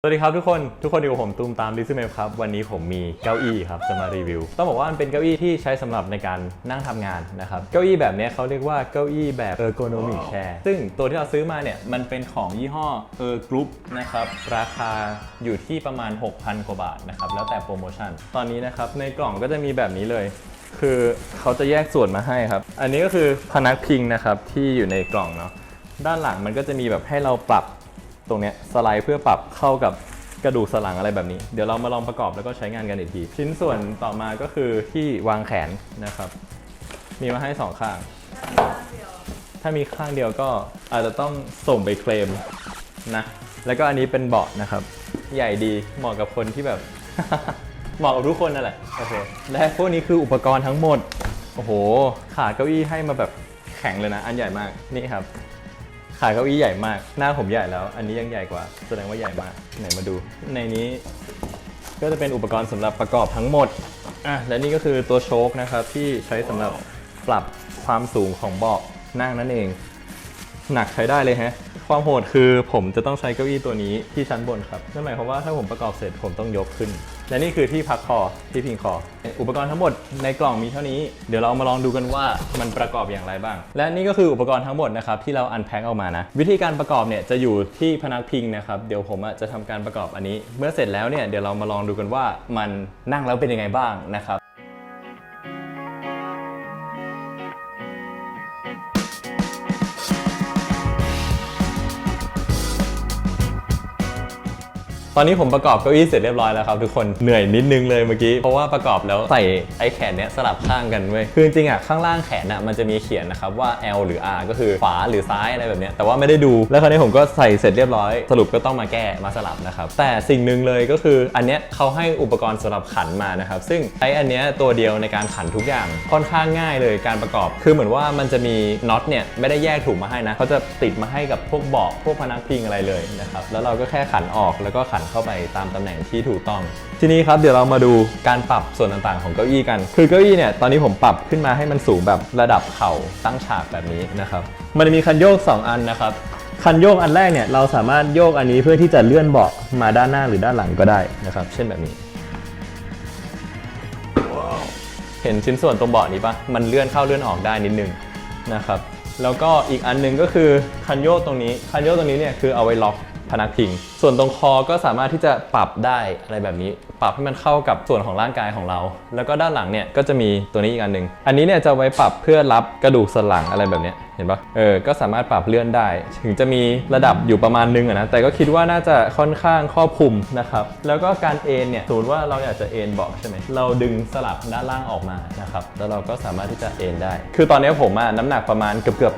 สวัสดีครับทุกคน ทุกคนอยู่กับผมตูมตามดิสเมลครับ วันนี้ผมมีเก้าอี้ครับจะมารีวิว ต้องบอกว่ามันเป็นเก้าอี้ที่ใช้สำหรับในการนั่งทำงานนะครับ เก้าอี้แบบนี้เขาเรียกว่าเก้าอี้แบบ ergonomic chair ซึ่งตัวที่เราซื้อมาเนี่ย มันเป็นของยี่ห้อ e r group นะครับ ราคาอยู่ที่ประมาณ 6,000 กว่าบาทนะครับ แล้วแต่โปรโมชั่น ตอนนี้นะครับในกล่องก็จะมีแบบนี้เลยคือเขาจะแยกส่วนมาให้ครับ อันนี้ก็คือพนักพิงนะครับที่อยู่ในกล่องเนาะด้านหลังมันก็จะมีแบบให้เราปรับ ตรงเนี้ยสไลด์เพื่อปรับเข้ากับกระดูกสันหลังอะไรแบบนี้ เดี๋ยวเรามาลองประกอบแล้วก็ใช้งานกันอีกที ชิ้นส่วนต่อมาก็คือที่วางแขนนะครับ มีมาให้สองข้าง ถ้ามีข้างเดียวก็อาจจะต้องส่งไปเคลมนะ แล้วก็อันนี้เป็นเบาะนะครับ ใหญ่ดีเหมาะกับคนที่แบบ เหมาะกับทุกคนนั่นแหละ โอเค และพวกนี้คืออุปกรณ์ทั้งหมด โอ้โห ขาเก้าอี้ให้มาแบบแข็งเลยนะ อันใหญ่มาก นี่ครับ ขาเก้าอี้ใหญ่มาก หน้าผมใหญ่แล้ว อันนี้ยังใหญ่กว่า แสดงว่าใหญ่มาก ไหนมาดู ในนี้ก็จะเป็นอุปกรณ์สำหรับประกอบทั้งหมด อะ และนี่ก็คือตัวโชคนะครับที่ใช้สำหรับปรับความสูงของเบาะนั่งนั่นเอง หนักใช้ได้เลยฮะ ความโหดคือผมจะต้องใช้เก้าอี้ตัวนี้ที่ชั้นบนครับนั่นหมายความว่าถ้าผมประกอบเสร็จผมต้องยกขึ้น และนี่คือที่พักคอที่พิงคอ อุปกรณ์ทั้งหมดในกล่องมีเท่านี้ เดี๋ยวเรามาลองดูกันว่ามันประกอบอย่างไรบ้าง และนี่ก็คืออุปกรณ์ทั้งหมดนะครับที่เราอันแพ็คออกมานะ วิธีการประกอบเนี่ยจะอยู่ที่พนักพิงนะครับเดี๋ยวผมจะทำการประกอบอันนี้ เมื่อเสร็จแล้วเนี่ยเดี๋ยวเรามาลองดูกันว่ามันนั่งแล้วเป็นยังไงบ้างนะครับ ตอนนี้ผมประกอบเก้าอี้เสร็จเรียบร้อยแล้วครับทุกคนเหนื่อยนิดนึงเลยเมื่อกี้ เพราะว่าประกอบแล้วใส่ไอ้แขนเนี้ยสลับข้างกันเว้ยคือจริงอะข้างล่างแขนอะมันจะมีเขียนนะครับว่า L หรือ R ก็คือขวาหรือซ้ายอะไรแบบเนี้ยแต่ว่าไม่ได้ดูแล้วคราวนี้ผมก็ใส่เสร็จเรียบร้อยสรุปก็ต้องมาแก้มาสลับนะครับแต่สิ่งหนึ่งเลยก็คืออันเนี้ยเขาให้อุปกรณ์สำหรับขันมานะครับซึ่งใช้อันเนี้ยตัวเดียวในการขันทุกอย่างค่อนข้างง่ายเลยการประกอบ คือเหมือนว่ามันจะมีน็อตเนี่ยไม่ได้แยกถุงมาให้นะเขาจะติดมาให้กับพวกเบาะพวกพนักพิงอะไรเลยนะครับแล้วเราก็แค่ขันออกแล้วก็ขันเข้าไปตามตำแหน่งที่ถูกต้อง ทีนี้ครับเดี๋ยวเรามาดูการปรับส่วนต่างๆ ของเก้าอี้กัน คือเก้าอี้เนี่ยตอนนี้ผมปรับขึ้นมาให้มันสูงแบบระดับเข่าตั้งฉากแบบนี้นะครับ มันจะมีคันโยก 2 อันนะครับคันโยกอันแรกเนี่ยเราสามารถโยกอันนี้เพื่อที่จะเลื่อนเบาะมาด้านหน้าหรือด้านหลังก็ได้นะครับ เช่นแบบนี้ เห็นชิ้นส่วนตรงเบาะนี้ปะมันเลื่อนเข้าเลื่อนออกได้นิดนึงนะครับแล้วก็อีกอันหนึงก็คือคันโยกตรงนี้คันโยกตรงนี้เนี่ยคือเอาไว้ล็อก พนักพิง ส่วนตรงคอก็สามารถที่จะปรับได้อะไรแบบนี้ ปรับให้มันเข้ากับส่วนของร่างกายของเรา แล้วก็ด้านหลังเนี่ยก็จะมีตัวนี้อีกอันหนึ่งอันนี้เนี่ยจะไว้ปรับเพื่อรับกระดูกสันหลังอะไรแบบนี้เห็นปะเออก็สามารถปรับเลื่อนได้ ถึงจะมีระดับอยู่ประมาณนึงอะนะแต่ก็คิดว่าน่าจะค่อนข้างครอบคลุมนะครับแล้วก็การเอนเนี่ยสมมติว่าเราอยากจะเอนเบาะใช่ไหมเราดึงสลับด้านล่างออกมานะครับแล้วเราก็สามารถที่จะเอนได้ คือตอนนี้ผมอะน้ำหนักประมาณเกือบเกือบ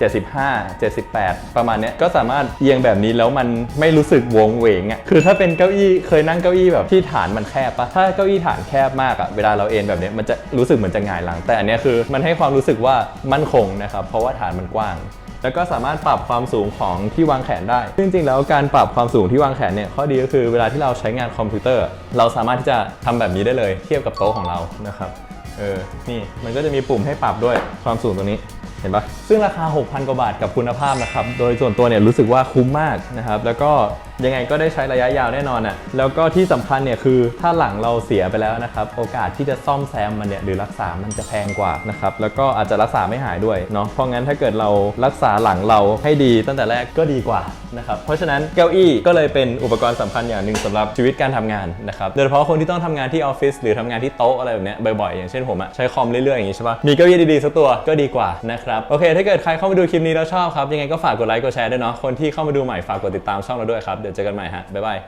80 75 78 ประมาณเนี้ยก็สามารถเอียงแบบนี้แล้วมันไม่รู้สึกวงเวงอะคือถ้าเป็นเก้าอี้เคยนั่งเก้าอี้แบบที่ฐานมันแคบปะถ้าเก้าอี้ฐานแคบมากอะเวลาเราเอนแบบนี้มันจะรู้สึกเหมือนจะหงายหลัง แต่อันนี้คือมันให้ความรู้สึกว่ามั่นคงนะครับเพราะว่าฐานมันกว้างแล้วก็สามารถปรับความสูงของที่วางแขนได้ ซึ่งจริงๆแล้วการปรับความสูงที่วางแขนเนี่ยข้อดีก็คือเวลาที่เราใช้งานคอมพิวเตอร์ เราสามารถที่จะทำแบบนี้ได้เลย เทียบกับโต๊ะของเรานะครับ เออ นี่มันก็จะมีปุ่มให้ปรับด้วยความสูงตรงนี้ ห็นปะซึ่งราคา 6,000 กว่าบาทกับคุณภาพนะครับ โดยส่วนตัวเนี่ยรู้สึกว่าคุ้มมากนะครับ แล้วก็ยังไงก็ได้ใช้ระยะยาวแน่นอนอะแล้วก็ที่สำคัญเนี่ยคือถ้าหลังเราเสียไปแล้วนะครับโอกาสที่จะซ่อมแซมมันเนี่ยหรือรักษามันจะแพงกว่านะครับแล้วก็อาจจะรักษาไม่หายด้วยเนาะเพราะงั้นถ้าเกิดเรารักษาหลังเราให้ดีตั้งแต่แรกก็ดีกว่านะครับเพราะฉะนั้นเก้าอี้ก็เลยเป็นอุปกรณ์สำคัญอย่างหนึ่งสำหรับชีวิตการทำงานนะครับโดยเฉพาะคนที่ต้องทำงานที่ออฟฟิศหรือทำงานที่โต๊ะอะไรแบบเนี้ยบ่อยๆอย่างเช่นผมอะใช้คอมเรื่อยๆอย่างงี้ใช่ปะมีเก้าอี้ดีๆสักตัวก็ดีกว่านะครับโอเค ถ้าเกิดใครเข้ามาดูคลิปนี้แล้วชอบครับยังไงก็ฝากกดไลค์กดแชร์ด้วยเนาะคนที่เข้ามาดูใหม่ฝากกดติดตามช่องเราด้วยครับดี๋ยวเจอกันใหม่ฮะบ๊ายบาย